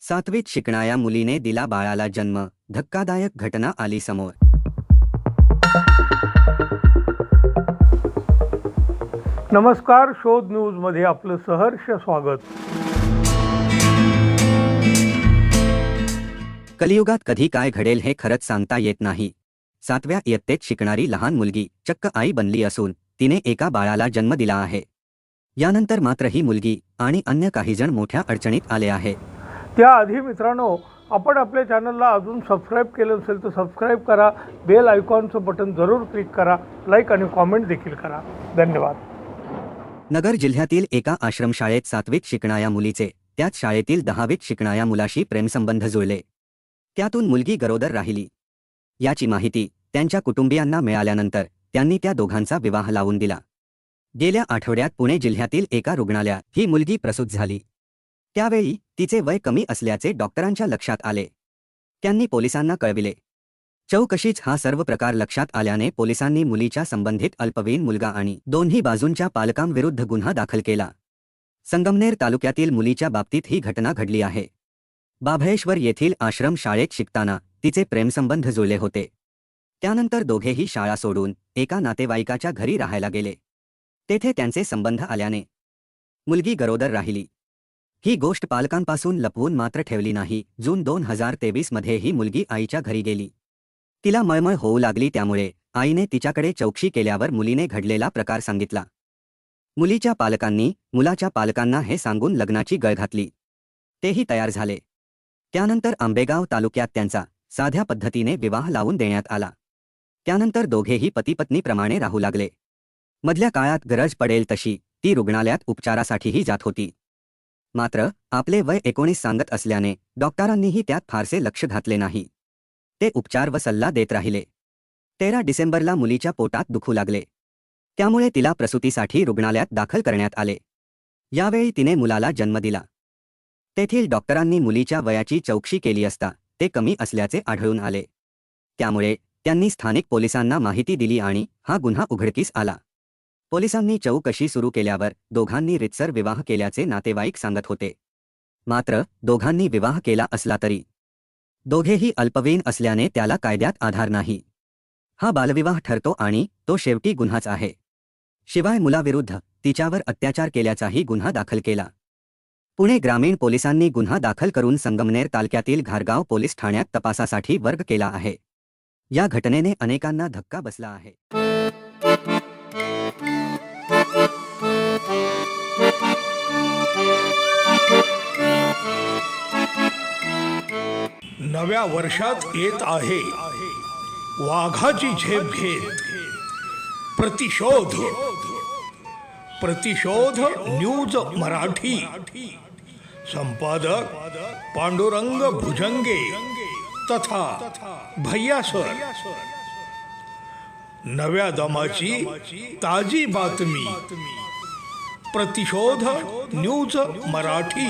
सातवीत शिकणाऱ्या मुलीने दिला बाळाला जन्म. धक्कादायक घटना आली समोर. नमस्कार शोध न्यूजमध्ये आपलं सहर्ष स्वागत. कलियुगात कधी काय घडेल हे खरंच सांगता येत नाही. सातव्या इयत्तेत शिकणारी लहान मुलगी चक्क आई बनली असून तिने एका बाळाला जन्म दिला आहे. यानंतर मात्र ही मुलगी आणि अन्य काही जण मोठ्या अडचणीत आले आहे. त्याआधी मित्रांनो आपण आपल्या चॅनलला अजून सबस्क्राईब केलं नसेल तर सबस्क्राईब करा बेल आयकॉनचं बटन जरूर क्लिक करा लाईक आणि कॉमेंट देखील करा. धन्यवाद. नगर जिल्ह्यातील एका आश्रमशाळेत सातवीत शिकणाऱ्या मुलीचे त्याच शाळेतील दहावीत शिकणाऱ्या मुलाशी प्रेमसंबंध जुळले. त्यातून मुलगी गरोदर राहिली. याची माहिती त्यांच्या कुटुंबियांना मिळाल्यानंतर त्यांनी त्या दोघांचा विवाह लावून दिला. गेल्या आठवड्यात पुणे जिल्ह्यातील एका रुग्णालयात ही मुलगी प्रसूत झाली. त्यावेळी तिचे वय कमी असल्याचे डॉक्टरांच्या लक्षात आले. त्यांनी पोलिसांना कळविले. चौकशीच हा सर्व प्रकार लक्षात आल्याने पोलिसांनी मुलीच्या संबंधित अल्पवयीन मुलगा आणि दोन्ही बाजूंच्या पालकांविरुद्ध गुन्हा दाखल केला. संगमनेर तालुक्यातील मुलीच्या बाबतीत ही घटना घडली आहे. बाभळेश्वर येथील आश्रम शाळेत शिकताना तिचे प्रेमसंबंध जुळले होते. त्यानंतर दोघेही शाळा सोडून एका नातेवाईकाच्या घरी राहायला गेले. तेथे त्यांचे संबंध आल्याने. मुलगी गरोदर राहिली. ही गोष्ट पालकांपासून लपवून मात्र ठेवली नाही. जून दोन हजार तेवीस ही मुलगी आईच्या घरी गेली. तिला मळमळ होऊ लागली त्यामुळे आईने तिच्याकडे चौकशी केल्यावर मुलीने घडलेला प्रकार सांगितला. मुलीच्या पालकांनी मुलाच्या पालकांना हे सांगून लग्नाची गळ घातली. तेही तयार झाले. त्यानंतर आंबेगाव तालुक्यात त्यांचा साध्या पद्धतीने विवाह लावून देण्यात आला. त्यानंतर दोघेही पतीपत्नीप्रमाणे राहू लागले. मधल्या काळात गरज पडेल तशी ती रुग्णालयात उपचारासाठीही जात होती. मात्र आपले वय एकोणीस सांगत असल्याने डॉक्टरांनीही त्यात फारसे लक्ष घातले नाही. ते उपचार व सल्ला देत राहिले. तेरा डिसेंबरला मुलीच्या पोटात दुखू लागले. त्यामुळे तिला प्रसूतीसाठी रुग्णालयात दाखल करण्यात आले. यावेळी तिने मुलाला जन्म दिला. तेथील डॉक्टरांनी मुलीच्या वयाची चौकशी केली असता ते कमी असल्याचे आढळून आले. त्यामुळे त्यांनी स्थानिक पोलिसांना माहिती दिली आणि हा गुन्हा उघडकीस आला. पोलिसांनी चौकशी सुरू केल्यावर दोघांनी रितसर विवाह केल्याचे नातेवाईक सांगत होते. मात्र दोघांनी विवाह केला असला तरी. दोघेही अल्पवयीन असल्याने त्याला कायद्यात आधार नाही. हा बालविवाह ठरतो आणि तो शेवटी गुन्हाच आहे. शिवाय मुलाविरुद्ध तिच्यावर अत्याचार केल्याचाही गुन्हा दाखल केला. पुणे ग्रामीण पोलिसांनी गुन्हा दाखल करून संगमनेर तालुक्यातील घारगाव पोलीस ठाण्यात तपासासाठी वर्ग केला आहे. या घटनेने अनेकांना धक्का बसला आहे. नव्या वर्षात येत आहे. वाघाची झेप घेत. प्रतिशोध. प्रतिशोध न्यूज मराठी. संपादक पांडुरंग भुजंगे तथा भैया सर. नव्या दमाची ताजी बातमी. प्रतिशोध न्यूज मराठी.